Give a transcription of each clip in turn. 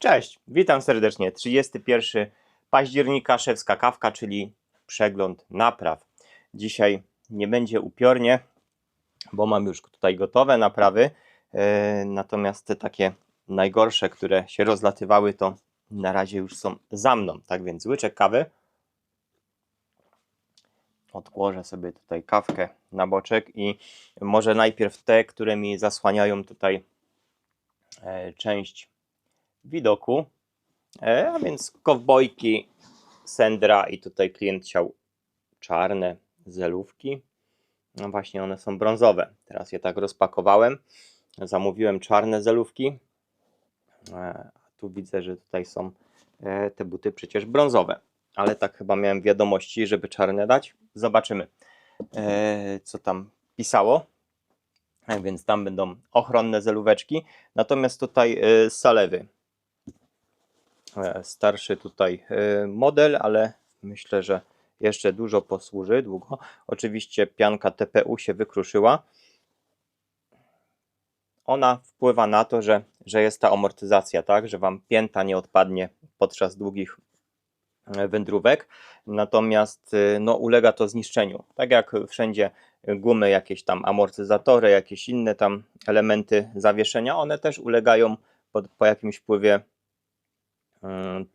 Cześć, witam serdecznie. 31 października, szewska kawka, czyli przegląd napraw. Dzisiaj nie będzie upiornie, bo mam już tutaj gotowe naprawy. E, natomiast te takie najgorsze, które się rozlatywały, to na razie już są za mną. Tak więc łyczek kawy. Odkłożę sobie tutaj kawkę na boczek i może najpierw te, które mi zasłaniają tutaj e, część widoku. E, a więc kowbojki, sendra i tutaj klient chciał czarne zelówki. No właśnie one są brązowe. Teraz je tak rozpakowałem. Zamówiłem czarne zelówki. E, tu widzę, że tutaj są e, te buty przecież brązowe. Ale tak chyba miałem wiadomości, żeby czarne dać. Zobaczymy, e, co tam pisało. E, Więc tam będą ochronne zelóweczki. Natomiast tutaj e, salewy. E, Starszy tutaj e, model, ale myślę, że jeszcze dużo posłuży, długo. Oczywiście pianka TPU się wykruszyła. Ona wpływa na to, że, że jest ta amortyzacja, tak, że Wam pięta nie odpadnie podczas długich e, wędrówek, natomiast no, ulega to zniszczeniu. Tak jak wszędzie gumy, jakieś tam amortyzatory, jakieś inne tam elementy zawieszenia, one też ulegają po, po jakimś wpływie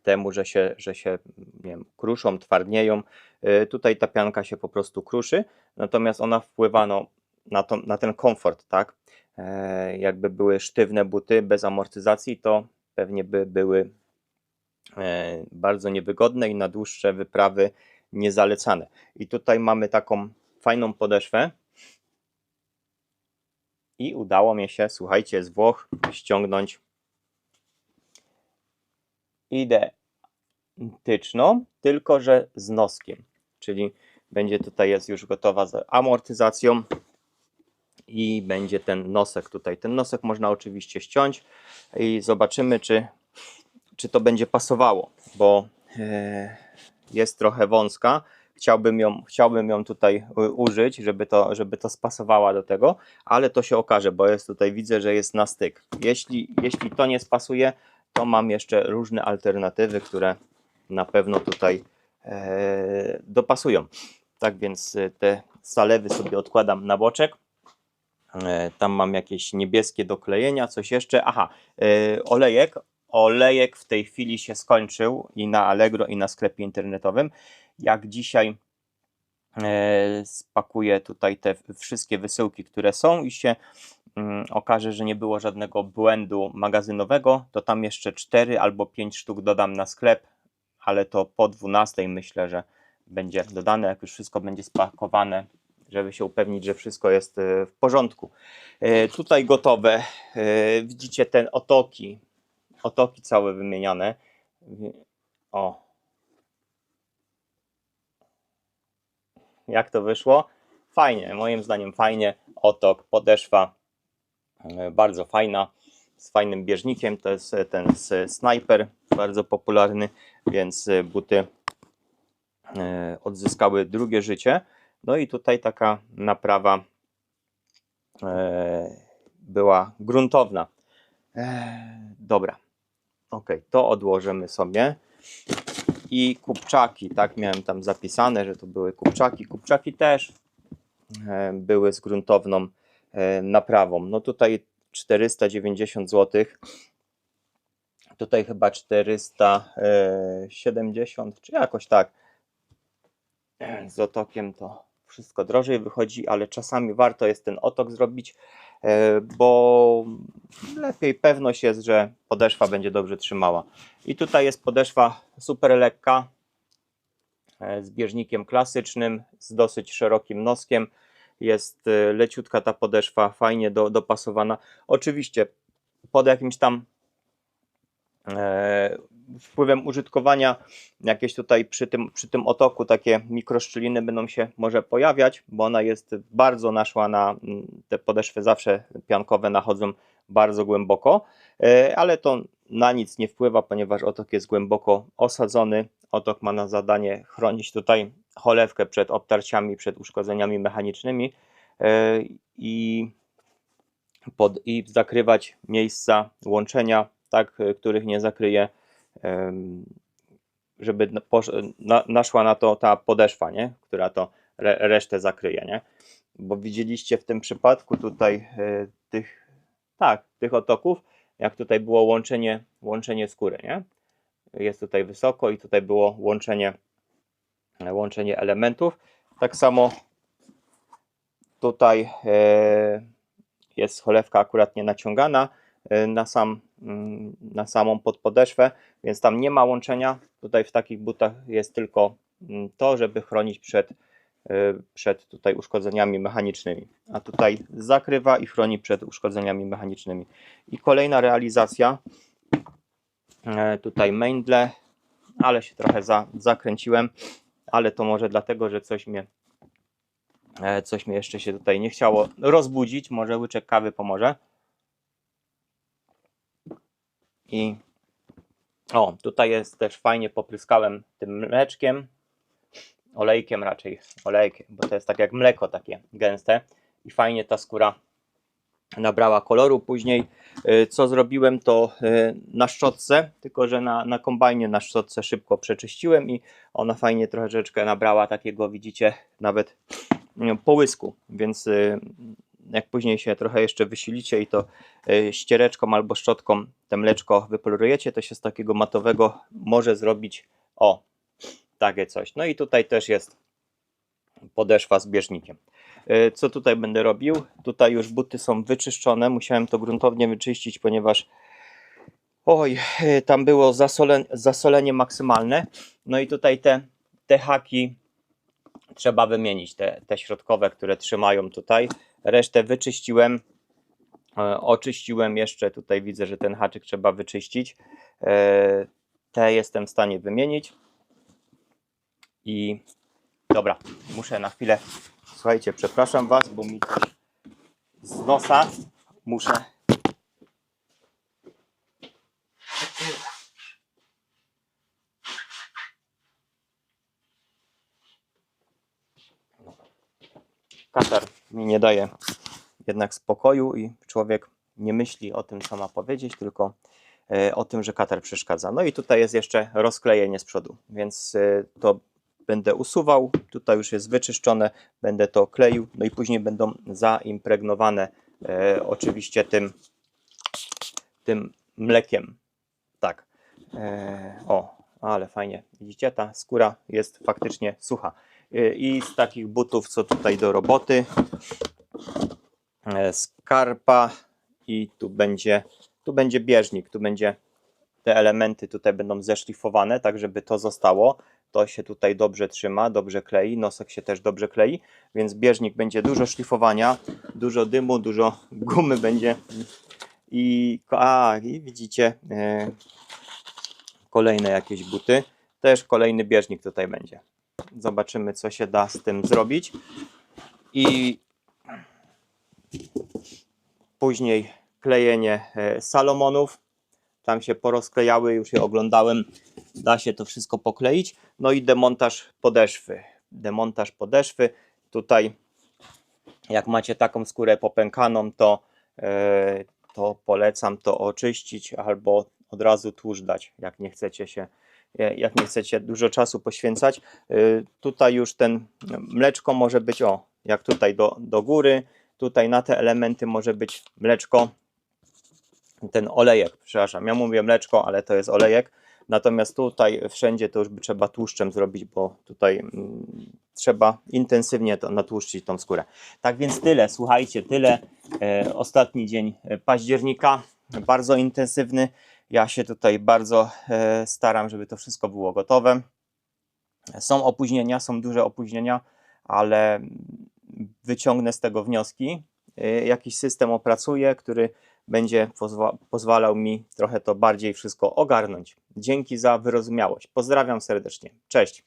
temu, że się, że się nie wiem, kruszą, twardnieją. Y, Tutaj ta pianka się po prostu kruszy, natomiast ona wpływa no, na, to, na ten komfort, tak? E, Jakby były sztywne buty bez amortyzacji, to pewnie by były e, bardzo niewygodne i na dłuższe wyprawy niezalecane. I tutaj mamy taką fajną podeszwę. I udało mi się, słuchajcie, z Włoch ściągnąć identyczną, tylko że z noskiem. Czyli będzie tutaj jest już gotowa z amortyzacją i będzie ten nosek tutaj. Ten nosek można oczywiście ściąć i zobaczymy, czy, czy to będzie pasowało, bo e, jest trochę wąska. Chciałbym ją, chciałbym ją tutaj użyć, żeby to, żeby to spasowała do tego, ale to się okaże, bo jest tutaj, widzę, że jest na styk. Jeśli, jeśli to nie spasuje, to mam jeszcze różne alternatywy, które na pewno tutaj e, dopasują. Tak więc e, te zalewy sobie odkładam na boczek. E, Tam mam jakieś niebieskie doklejenia, coś jeszcze. Aha, e, olejek. Olejek w tej chwili się skończył i na Allegro, i na sklepie internetowym. Jak dzisiaj e, spakuję tutaj te wszystkie wysyłki, które są i się okaże, że nie było żadnego błędu magazynowego, to tam jeszcze 4 albo 5 sztuk dodam na sklep, ale to po 12 myślę, że będzie dodane, jak już wszystko będzie spakowane, żeby się upewnić, że wszystko jest e, w porządku. E, Tutaj gotowe. E, Widzicie te otoki, otoki całe wymieniane. O. Jak to wyszło? Fajnie, moim zdaniem fajnie. Otok, podeszwa, bardzo fajna, z fajnym bieżnikiem. To jest e, ten Sniper, bardzo popularny, więc e, buty e, odzyskały drugie życie. No i tutaj taka naprawa e, była gruntowna. E, dobra, ok, to odłożymy sobie. I kupczaki, tak miałem tam zapisane, że to były kupczaki. Kupczaki też e, były z gruntowną e, naprawą. No tutaj 490 zł. Tutaj chyba 470, czy jakoś tak. Z otokiem to wszystko drożej wychodzi, ale czasami warto jest ten otok zrobić, e, bo lepiej pewność jest, że podeszwa będzie dobrze trzymała. I tutaj jest podeszwa super lekka, e, z bieżnikiem klasycznym, z dosyć szerokim noskiem. Jest e, leciutka ta podeszwa, fajnie do, dopasowana. Oczywiście pod jakimś tam e, wpływem użytkowania jakieś tutaj przy tym, przy tym otoku takie mikroszczeliny będą się może pojawiać, bo ona jest bardzo naszła na mm, te podeszwy zawsze piankowe nachodzą bardzo głęboko, e, ale to na nic nie wpływa, ponieważ otok jest głęboko osadzony. Otok ma na zadanie chronić tutaj cholewkę przed obtarciami, przed uszkodzeniami mechanicznymi e, i, pod, i zakrywać miejsca łączenia tak, y, których nie zakryje, żeby naszła na to ta podeszwa, nie? która to re, resztę zakryje. Nie? Bo widzieliście w tym przypadku tutaj y, tych, tak, tych otoków, jak tutaj było łączenie, łączenie skóry. Nie? Jest tutaj wysoko i tutaj było łączenie, łączenie elementów. Tak samo tutaj e, jest cholewka akurat nie naciągana e, na, sam, mm, na samą podpodeszwę, więc tam nie ma łączenia. Tutaj w takich butach jest tylko mm, to, żeby chronić przed, e, przed tutaj uszkodzeniami mechanicznymi. A tutaj zakrywa i chroni przed uszkodzeniami mechanicznymi. I kolejna realizacja. E, Tutaj maindle, ale się trochę za, zakręciłem, ale to może dlatego, że coś mnie E, Coś mnie jeszcze się tutaj nie chciało rozbudzić. Może łyczek kawy pomoże. I o, tutaj jest też fajnie popryskałem tym mleczkiem. Olejkiem raczej, olejkiem, bo to jest tak jak mleko takie gęste. I fajnie ta skóra nabrała koloru. Później y, co zrobiłem to y, na szczotce, tylko że na, na kombajnie na szczotce szybko przeczyściłem i ona fajnie troszeczkę nabrała takiego, widzicie, nawet mm, połysku, więc y, jak później się trochę jeszcze wysilicie i to ściereczką albo szczotką te mleczko wypolerujecie, to się z takiego matowego może zrobić o, takie coś. No i tutaj też jest podeszwa z bieżnikiem. Y, Co tutaj będę robił? Tutaj już buty są wyczyszczone. Musiałem to gruntownie wyczyścić, ponieważ oj, y, tam było zasole, zasolenie maksymalne. No i tutaj te, te haki trzeba wymienić, te, te środkowe, które trzymają tutaj. Resztę wyczyściłem. E, Oczyściłem jeszcze, tutaj widzę, że ten haczyk trzeba wyczyścić. E, Te jestem w stanie wymienić. I dobra, muszę na chwilę. Słuchajcie, przepraszam Was, bo mi coś z nosa muszę. Katar mi nie daje jednak spokoju i człowiek nie myśli o tym, co ma powiedzieć, tylko e, o tym, że katar przeszkadza. No i tutaj jest jeszcze rozklejenie z przodu, więc e, to będę usuwał. Tutaj już jest wyczyszczone, będę to kleił, no i później będą zaimpregnowane e, oczywiście tym, tym mlekiem. Tak. E, o, ale fajnie. Widzicie, ta skóra jest faktycznie sucha. E, I z takich butów, co tutaj do roboty, e, skarpa i tu będzie, tu będzie bieżnik, tu będzie te elementy tutaj będą zeszlifowane, tak żeby to zostało. To się tutaj dobrze trzyma, dobrze klei, nosek się też dobrze klei, więc bieżnik będzie dużo szlifowania, dużo dymu, dużo gumy będzie. I, a, i widzicie, e, kolejne jakieś buty. Też kolejny bieżnik tutaj będzie. Zobaczymy, co się da z tym zrobić. I później klejenie e, Salomonów. Tam się porozklejały, już je oglądałem. Da się to wszystko pokleić. No i demontaż podeszwy. Demontaż podeszwy. Tutaj, jak macie taką skórę popękaną, to, e, to polecam to oczyścić albo od razu tłuszcz dać, jak nie chcecie się jak nie chcecie dużo czasu poświęcać. Y, Tutaj już ten mleczko może być, o, jak tutaj do, do góry, tutaj na te elementy może być mleczko, ten olejek, przepraszam, ja mówię mleczko, ale to jest olejek, natomiast tutaj wszędzie to już by trzeba tłuszczem zrobić, bo tutaj mm, trzeba intensywnie to natłuszczyć tą skórę. Tak więc tyle, słuchajcie, tyle. E, ostatni dzień października, bardzo intensywny. Ja się tutaj bardzo e, staram, żeby to wszystko było gotowe. Są opóźnienia, są duże opóźnienia, ale wyciągnę z tego wnioski. E, Jakiś system opracuję, który będzie pozwa- pozwalał mi trochę to bardziej wszystko ogarnąć. Dzięki za wyrozumiałość. Pozdrawiam serdecznie. Cześć.